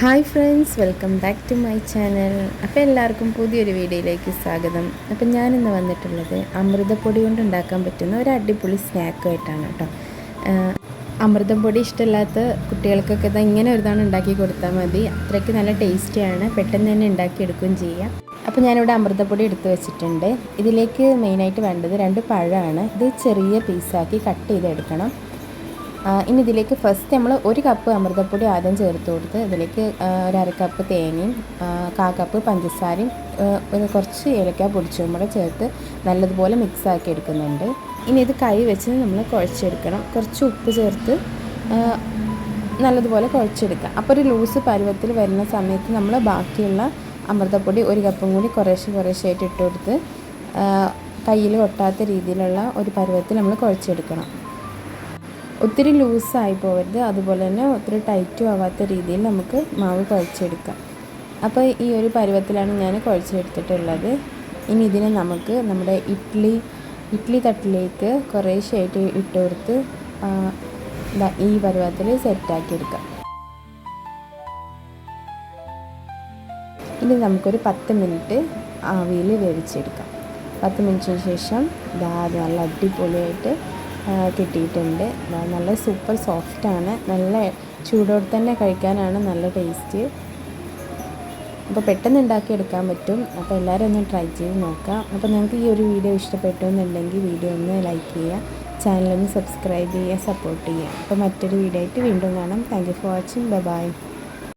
Hi friends welcome back to my channel. അപ്പോൾ എല്ലാവർക്കും പുതിയൊരു വീഡിയോയിലേക്ക് സ്വാഗതം. അപ്പം ഞാനിന്ന് വന്നിട്ടുള്ളത് അമൃതപ്പൊടി കൊണ്ട് ഉണ്ടാക്കാൻ പറ്റുന്ന ഒരു അടിപൊളി സ്നാക്കുമായിട്ടാണ് കേട്ടോ. അമൃതം അമൃതപ്പൊടി ഇഷ്ടമില്ലാത്ത കുട്ടികൾക്കൊക്കെ ഇത് ഇങ്ങനെ ഒരു ഉണ്ടാക്കി കൊടുത്താൽ മതി. അത്രയ്ക്ക് നല്ല ടേസ്റ്റിയാണ് പെട്ടെന്ന് തന്നെ ഉണ്ടാക്കിയെടുക്കുകയും ചെയ്യാം. അപ്പോൾ ഞാനിവിടെ അമൃതപ്പൊടി എടുത്ത് വെച്ചിട്ടുണ്ട്. ഇതിലേക്ക് മെയിനായിട്ട് വേണ്ടത് രണ്ട് പഴമാണ്. ഇത് ചെറിയ പീസാക്കി കട്ട് ചെയ്തെടുക്കണം. ഇനി ഇതിലേക്ക് ഫസ്റ്റ് നമ്മൾ ഒരു കപ്പ് അമൃതപ്പൊടി ആദ്യം ചേർത്ത് കൊടുത്ത് ഇതിലേക്ക് ഒരു അര കപ്പ് ആ, കാ കപ്പ് പഞ്ചസാരയും കുറച്ച് ഏലക്ക പൊടിച്ചതും കൂടെ ചേർത്ത് നല്ലതുപോലെ മിക്സ് ആക്കി എടുക്കുന്നുണ്ട്. ഇനി ഇത് കൈ വെച്ച് നമ്മൾ കുഴച്ചെടുക്കണം. കുറച്ച് ഉപ്പ് ചേർത്ത് നല്ലതുപോലെ കുഴച്ചെടുക്കുക. അപ്പോൾ ഒരു ലൂസ് പരുവത്തിൽ വരുന്ന സമയത്ത് നമ്മൾ ബാക്കിയുള്ള അമൃതപ്പൊടി ഒരു കപ്പും കൂടി കുറേശ്ശെ കുറേശ്ശെ ആയിട്ട് ഇട്ട് കൊടുത്ത് കയ്യിൽ ഒട്ടാത്ത രീതിയിലുള്ള ഒരു പരുവത്തിൽ നമ്മൾ കുഴച്ചെടുക്കണം. ഒത്തിരി ലൂസായി പോകരുത് അതുപോലെ തന്നെ ഒത്തിരി ടൈറ്റും ആവാത്ത രീതിയിൽ നമുക്ക് മാവ് കുഴച്ചെടുക്കാം. അപ്പോൾ ഈ ഒരു പരുവത്തിലാണ് ഞാൻ കുഴച്ചെടുത്തിട്ടുള്ളത്. ഇനി ഇതിനെ നമുക്ക് നമ്മുടെ ഇഡ്ഡലി ഇഡ്ഡലി തട്ടിലേക്ക് കുറേശ്ശായിട്ട് ഇട്ട് കൊടുത്ത് ഈ പരുവത്തിൽ സെറ്റാക്കി എടുക്കാം. ഇനി നമുക്കൊരു പത്ത് മിനിറ്റ് ആവിയിൽ വേവിച്ചെടുക്കാം. പത്ത് മിനിറ്റിന് ശേഷം ദാ നല്ല അടിപൊളിയായിട്ട് കിട്ടിയിട്ടുണ്ട്. നല്ല സൂപ്പർ സോഫ്റ്റാണ് നല്ല ചൂടോടെ തന്നെ കഴിക്കാനാണ് നല്ല ടേസ്റ്റ്. അപ്പോൾ പെട്ടെന്ന് ഉണ്ടാക്കിയെടുക്കാൻ പറ്റും. അപ്പോൾ എല്ലാവരും ഒന്ന് ട്രൈ ചെയ്ത് നോക്കാം. അപ്പോൾ നിങ്ങൾക്ക് ഈ ഒരു വീഡിയോ ഇഷ്ടപ്പെട്ടു എന്നുണ്ടെങ്കിൽ വീഡിയോ ഒന്ന് ലൈക്ക് ചെയ്യുക ചാനലൊന്ന് സബ്സ്ക്രൈബ് ചെയ്യുക സപ്പോർട്ട് ചെയ്യുക. അപ്പോൾ മറ്റൊരു വീഡിയോ ആയിട്ട് വീണ്ടും കാണാം. Thank you for watching bye